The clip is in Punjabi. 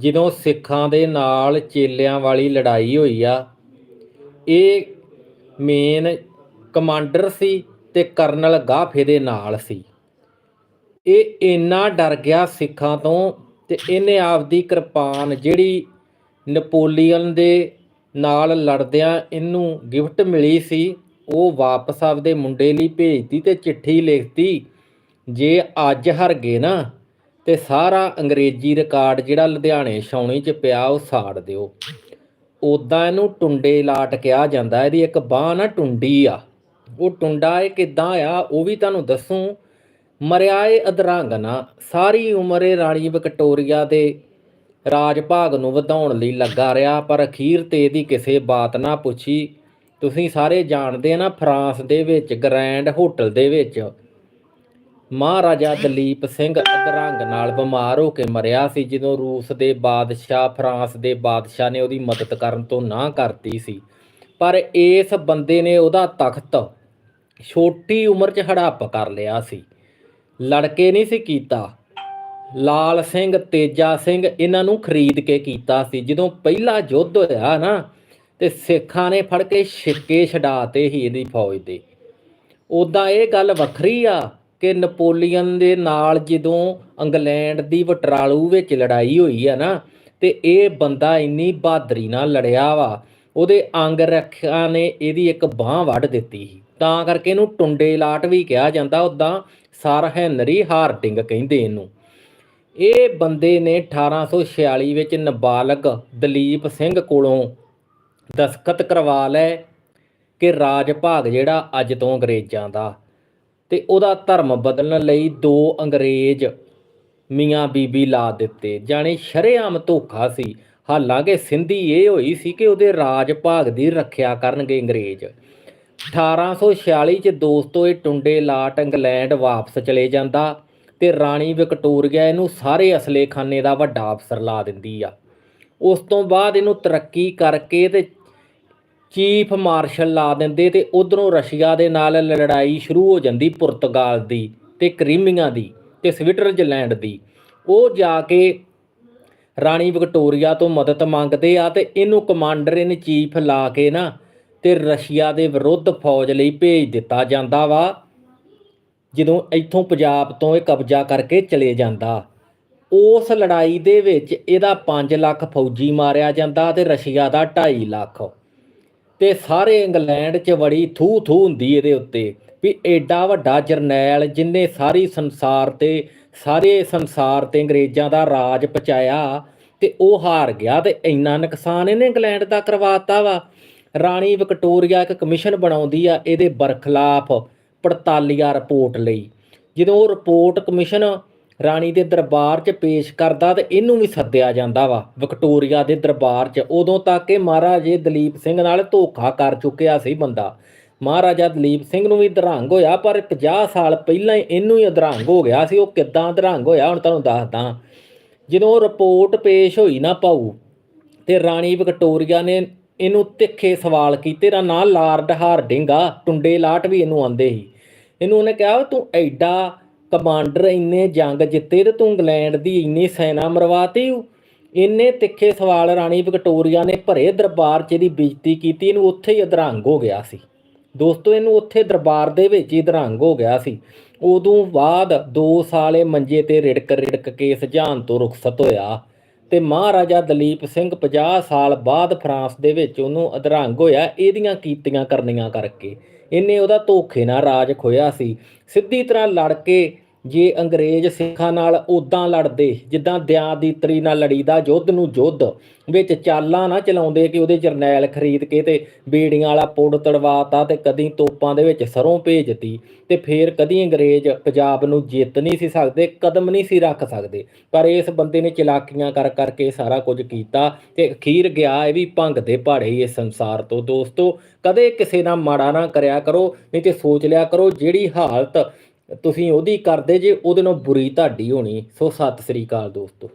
ਜਦੋਂ ਸਿੱਖਾਂ ਦੇ ਨਾਲ ਚੇਲਿਆਂ ਵਾਲੀ ਲੜਾਈ ਹੋਈ ਆ, ਇਹ ਮੇਨ ਕਮਾਂਡਰ ਸੀ ਤੇ ਕਰਨਲ ਗਾਫੇ ਦੇ ਨਾਲ ਸੀ। ਇਹ ਇੰਨਾ ਡਰ ਗਿਆ ਸਿੱਖਾਂ ਤੋਂ ਤੇ ਇਹਨੇ ਆਪਦੀ ਕਿਰਪਾਨ ਜਿਹੜੀ ਨਪੋਲੀਅਨ ਦੇ ਨਾਲ ਲੜਦਿਆਂ ਇਹਨੂੰ ਗਿਫਟ ਮਿਲੀ ਸੀ, ਉਹ ਵਾਪਸ ਆਪਦੇ ਮੁੰਡੇ ਲਈ ਭੇਜਤੀ ਤੇ ਚਿੱਠੀ ਲਿਖਤੀ, ਜੇ ਅੱਜ ਹਰ ਗਏ ਨਾ ਤੇ ਸਾਰਾ ਅੰਗਰੇਜ਼ੀ ਰਿਕਾਰਡ ਜਿਹੜਾ ਲੁਧਿਆਣੇ ਛਾਉਣੀ 'ਚ ਪਿਆ ਉਹ ਸਾੜ ਦਿਓ। ਉਦਾਂ ਇਹਨੂੰ ਟੁੰਡੇ ਲਾਟ ਕਿਹਾ ਜਾਂਦਾ, ਇਹਦੀ ਇੱਕ ਬਾਹ ਨਾ ਟੁੰਡੀ ਆ। ਉਹ ਟੁੰਡਾ ਇਹ ਕਿਦਾਂ ਆ, ਉਹ ਵੀ ਤੁਹਾਨੂੰ ਦੱਸੂ। ਮਰਿਆ ਏ ਅਧਰੰਗਨਾ, ਸਾਰੀ ਉਮਰ ਇਹ ਰਾਣੀ ਵਿਕਟੋਰੀਆ ਦੇ ਰਾਜ ਭਾਗ ਨੂੰ ਵਧਾਉਣ ਲਈ ਲੱਗਾ ਰਿਹਾ, ਪਰ ਅਖੀਰ ਤੇ ਇਹਦੀ ਕਿਸੇ ਬਾਤ ਨਾ ਪੁੱਛੀ। ਤੁਸੀਂ ਸਾਰੇ ਜਾਣਦੇ ਆ ਨਾ, ਫਰਾਂਸ ਦੇ ਵਿੱਚ, ਗ੍ਰੈਂਡ ਹੋਟਲ ਦੇ ਵਿੱਚ। ਮਹਾਰਾਜਾ ਦਲੀਪ ਸਿੰਘ ਅਧਰੰਗ ਨਾਲ ਬਿਮਾਰ ਹੋ ਕੇ ਮਰਿਆ ਸੀ, ਜਦੋਂ ਰੂਸ ਦੇ ਬਾਦਸ਼ਾਹ, ਫਰਾਂਸ ਦੇ ਬਾਦਸ਼ਾਹ ਨੇ ਉਹਦੀ ਮਦਦ ਕਰਨ ਤੋਂ ਨਾ ਕਰਤੀ ਸੀ। ਪਰ ਇਸ ਬੰਦੇ ਨੇ ਉਹਦਾ ਤਖਤ ਛੋਟੀ ਉਮਰ 'ਚ ਹੜੱਪ ਕਰ ਲਿਆ ਸੀ। ਲੜਕੇ ਨਹੀਂ ਸੀ ਕੀਤਾ। ਲਾਲ ਸਿੰਘ, ਤੇਜਾ ਸਿੰਘ ਇਹਨਾਂ ਨੂੰ ਖਰੀਦ ਕੇ ਕੀਤਾ ਸੀ। ਜਦੋਂ ਪਹਿਲਾ ਯੁੱਧ ਹੋਇਆ ਨਾ, ਤੇ ਸਿੱਖਾਂ ਨੇ ਫੜ ਕੇ ਛਿੱਕੇ ਛਡਾਤੇ ਹੀ ਇਹਦੀ ਫੌਜ ਦੇ। ਉਦਾਂ ਇਹ ਗੱਲ ਵੱਖਰੀ ਆ ਕਿ ਨਪੋਲੀਅਨ ਦੇ ਨਾਲ ਜਦੋਂ ਇੰਗਲੈਂਡ ਦੀ ਵਟਰਾਲੂ ਵਿੱਚ ਲੜਾਈ ਹੋਈ ਆ ਨਾ, ਤੇ ਇਹ ਬੰਦਾ ਇੰਨੀ ਬਹਾਦਰੀ ਨਾਲ ਲੜਿਆ ਵਾ, ਉਹਦੇ ਅੰਗ ਰੱਖਿਆ ਨੇ ਇਹਦੀ ਇੱਕ ਬਾਹ ਵੱਢ ਦਿੱਤੀ ਸੀ। ਤਾਂ ਕਰਕੇ ਇਹਨੂੰ ਟੁੰਡੇ ਲਾਟ ਵੀ ਕਿਹਾ ਜਾਂਦਾ ਉਦਾਂ ਸਰ ਹੈਨਰੀ ਹਾਰਡਿੰਗ ਕਹਿੰਦੇ ਇਹਨੂੰ। ਇਹ ਬੰਦੇ ਨੇ 1846 ਵਿੱਚ ਨਾਬਾਲਗ ਦਲੀਪ ਸਿੰਘ ਕੋਲੋਂ ਦਸਖਤ ਕਰਵਾ ਲਏ ਕਿ ਰਾਜ ਭਾਗ ਜਿਹੜਾ ਅੱਜ ਤੋਂ ਅੰਗਰੇਜ਼ਾਂ ਦਾ ਤੇ ਉਹਦਾ ਧਰਮ ਬਦਲਣ ਲਈ ਦੋ ਅੰਗਰੇਜ਼ ਮੀਆਂ ਬੀਬੀ ਲਾ ਦਿੱਤੇ। ਜਾਣੀ ਸ਼ਰੇਆਮ ਧੋਖਾ ਸੀ। ਹਾਲਾਂਕਿ ਸਿੰਧੀ ਇਹ ਹੋਈ ਸੀ ਕਿ ਉਹਦੇ ਰਾਜ ਭਾਗ ਦੀ ਰੱਖਿਆ ਕਰਨਗੇ ਅੰਗਰੇਜ਼। 1846 ਚ ਦੋਸਤੋ ਇਹ ਟੁੰਡੇ ਲਾਟ ਇੰਗਲੈਂਡ ਵਾਪਸ ਚਲੇ ਜਾਂਦਾ ਤੇ ਰਾਣੀ ਵਿਕਟੋਰੀਆ ਇਹਨੂੰ ਸਾਰੇ ਅਸਲੇਖਾਨੇ ਦਾ ਵੱਡਾ ਅਫਸਰ ਲਾ ਦਿੰਦੀ ਆ। ਉਸ ਤੋਂ ਬਾਅਦ ਇਹਨੂੰ ਤਰੱਕੀ ਕਰਕੇ ਤੇ ਚੀਫ ਮਾਰਸ਼ਲ ਲਾ ਦਿੰਦੇ ਤੇ ਉਧਰੋਂ ਰਸ਼ੀਆ ਦੇ ਨਾਲ ਲੜਾਈ ਸ਼ੁਰੂ ਹੋ ਜਾਂਦੀ ਪੁਰਤਗਾਲ ਦੀ ਤੇ ਕ੍ਰੀਮੀਆ ਦੀ ਤੇ ਸਵਿਟਜ਼ਰਲੈਂਡ ਦੀ। ਉਹ ਜਾ ਕੇ ਰਾਣੀ ਵਿਕਟੋਰੀਆ ਤੋਂ ਮਦਦ ਮੰਗਦੇ ਆ ਤੇ ਇਹਨੂੰ ਕਮਾਂਡਰ ਇਨ ਚੀਫ ਲਾ ਕੇ ਨਾ ਤੇ ਰਸ਼ੀਆ ਦੇ ਵਿਰੁੱਧ ਫੌਜ ਲਈ ਭੇਜ ਦਿੱਤਾ ਜਾਂਦਾ ਵਾ, ਜਦੋਂ ਇੱਥੋਂ ਪੰਜਾਬ ਤੋਂ ਇਹ ਕਬਜ਼ਾ ਕਰਕੇ ਚਲੇ ਜਾਂਦਾ। ਉਸ ਲੜਾਈ ਦੇ ਵਿੱਚ ਇਹਦਾ 5 ਲੱਖ ਫੌਜੀ ਮਾਰਿਆ ਜਾਂਦਾ ਤੇ ਰਸ਼ੀਆ ਦਾ 2.5 ਲੱਖ। ਤੇ ਸਾਰੇ ਇੰਗਲੈਂਡ 'ਚ ਬੜੀ ਥੂ ਥੂ ਹੁੰਦੀ ਇਹਦੇ ਉੱਤੇ ਵੀ ਐਡਾ ਵੱਡਾ ਜਰਨੈਲ ਜਿਨੇ ਸਾਰੀ ਸੰਸਾਰ ਤੇ, ਸਾਰੇ ਸੰਸਾਰ ਤੇ ਅੰਗਰੇਜ਼ਾਂ ਦਾ ਰਾਜ ਪਚਾਇਆ ਤੇ ਉਹ ਹਾਰ ਗਿਆ ਤੇ ਇੰਨਾ ਨੁਕਸਾਨ ਇਹਨੇ ਇੰਗਲੈਂਡ ਦਾ ਕਰਵਾਤਾ ਵਾ। ਰਾਣੀ ਵਿਕਟੋਰੀਆ ਇੱਕ ਕਮਿਸ਼ਨ ਬਣਾਉਂਦੀ ਆ ਇਹਦੇ ਬਰਖਲਾਫ ਪੜਤਾਲੀਆ ਰਿਪੋਰਟ ਲਈ। ਜਦੋਂ ਉਹ ਰਿਪੋਰਟ ਕਮਿਸ਼ਨ ਰਾਣੀ ਦੇ ਦਰਬਾਰ 'ਚ ਪੇਸ਼ ਕਰਦਾ ਤੇ ਇਹਨੂੰ ਵੀ ਸੱਦਿਆ ਜਾਂਦਾ ਵਾ। ਵਿਕਟੋਰੀਆ ਦੇ ਦਰਬਾਰ 'ਚ ਉਦੋਂ ਤੱਕ ਕਿ ਮਹਾਰਾਜੇ ਦਲੀਪ ਸਿੰਘ ਨਾਲ ਧੋਖਾ ਕਰ ਚੁੱਕਿਆ ਸੀ ਬੰਦਾ। ਮਹਾਰਾਜਾ ਦਲੀਪ ਸਿੰਘ ਨੂੰ ਵੀ ਅਧਰੰਗ ਹੋਇਆ, ਪਰ 50 ਸਾਲ ਪਹਿਲਾਂ ਹੀ ਇਹਨੂੰ ਹੀ ਅਧਰੰਗ ਹੋ ਗਿਆ ਸੀ। ਉਹ ਕਿੱਦਾਂ ਅਧਰੰਗ ਹੋਇਆ ਹੁਣ ਤੁਹਾਨੂੰ ਦੱਸਦਾ। ਜਦੋਂ ਰਿਪੋਰਟ ਪੇਸ਼ ਹੋਈ ਨਾ ਪਾਉ ਤੇ ਰਾਣੀ ਵਿਕਟੋਰੀਆ ਨੇ ਇਹਨੂੰ ਤਿੱਖੇ ਸਵਾਲ ਕੀਤੇ ਦਾ ਨਾਂ ਲਾਰਡ ਹਾਰਡਿੰਗ ਆ, ਟੁੰਡੇ ਲਾਟ ਵੀ ਇਹਨੂੰ ਆਂਦੇ ਸੀ। ਇਹਨੂੰ ਉਹਨੇ ਕਿਹਾ, ਤੂੰ ਐਡਾ ਕਮਾਂਡਰ ਇੰਨੇ ਜੰਗ ਜਿੱਤੇ ਤੇ ਤੂੰ ਇੰਗਲੈਂਡ ਦੀ ਇੰਨੀ ਸੈਨਾ ਮਰਵਾਤੀ ਹੂੰ ਇੰਨੇ ਤਿੱਖੇ ਸਵਾਲ ਰਾਣੀ ਵਿਕਟੋਰੀਆ ਨੇ ਭਰੇ ਦਰਬਾਰ 'ਚ ਇਹਦੀ ਬੇਇੱਜ਼ਤੀ ਕੀਤੀ, ਇਹਨੂੰ ਉੱਥੇ ਹੀ ਅਧਰੰਗ ਹੋ ਗਿਆ ਸੀ। ਦੋਸਤੋ, ਇਹਨੂੰ ਉੱਥੇ ਦਰਬਾਰ ਦੇ ਵਿੱਚ ਹੀ ਅਧਰੰਗ ਹੋ ਗਿਆ ਸੀ। ਉਦੋਂ ਬਾਅਦ 2 ਸਾਲੇ ਮੰਜੇ ਤੇ ਰਿੜਕ ਰਿੜਕ ਕੇ ਸੁਝਾਨ ਤੋਂ ਰੁਖਸਤ ਹੋਇਆ। ਤੇ ਮਹਾਰਾਜਾ ਦਲੀਪ ਸਿੰਘ 50 ਸਾਲ ਬਾਅਦ ਫਰਾਂਸ ਦੇ ਵਿੱਚ ਉਹਨੂੰ ਅਧਰੰਗ ਹੋਇਆ, ਇਹਦੀਆਂ ਕੀਤੀਆਂ ਕਰਨੀਆਂ ਕਰਕੇ। ਇਹਨੇ ਉਹਦਾ ਧੋਖੇ ਨਾਲ ਰਾਜ ਖੋਇਆ ਸੀ। ਸਿੱਧੀ ਤਰ੍ਹਾਂ ਲੜ ਕੇ ਜੇ ਅੰਗਰੇਜ਼ ਸਿੱਖਾਂ ਨਾਲ ਉਦਾਂ ਲੜਦੇ, ਜਿੱਦਾਂ ਦਿਆਂ ਦੀ ਤਰੀ ਨਾਲ ਲੜੀਦਾ ਯੁੱਧ ਨੂੰ ਯੁੱਧ, ਵਿੱਚ ਚਾਲਾਂ ਨਾ ਚਲਾਉਂਦੇ ਕਿ ਉਹਦੇ ਜਰਨੈਲ ਖਰੀਦ ਕੇ ਤੇ ਬੇੜੀਆਂ ਵਾਲਾ ਪੁੜ ਤੜਵਾਤਾ ਤੇ ਕਦੀ ਤੋਪਾਂ ਦੇ ਵਿੱਚ ਸਰੋਂ ਭੇਜਤੀ ਤੇ ਫੇਰ ਕਦੀ ਅੰਗਰੇਜ਼ ਪੰਜਾਬ ਨੂੰ ਜਿੱਤ ਨਹੀਂ ਸੀ ਸਕਦੇ, ਕਦਮ ਨਹੀਂ ਸੀ ਰੱਖ ਸਕਦੇ। ਪਰ ਇਸ ਬੰਦੇ ਨੇ ਚਲਾਕੀਆਂ ਕਰ ਕਰਕੇ ਸਾਰਾ ਕੁਝ ਕੀਤਾ ਤੇ ਅਖੀਰ ਗਿਆ ਇਹ ਵੀ ਭੰਗ ਦੇ ਪਹਾੜੇ ਹੀ ਇਸ ਸੰਸਾਰ ਤੋਂ। ਦੋਸਤੋ, ਕਦੇ ਕਿਸੇ ਨਾਲ ਮਾੜਾ ਨਾ ਕਰਿਆ ਕਰੋ, ਨਹੀਂ ਤੇ ਸੋਚ ਲਿਆ ਕਰੋ ਜਿਹੜੀ ਹਾਲਤ ਤੁਸੀਂ ਉਹਦੀ ਕਰਦੇ ਜੇ ਉਹਦੇ ਨਾਲ ਬੁਰੀ ਤੁਹਾਡੀ ਹੋਣੀ। ਸੋ ਸਤਿ ਸ੍ਰੀ ਅਕਾਲ ਦੋਸਤੋ।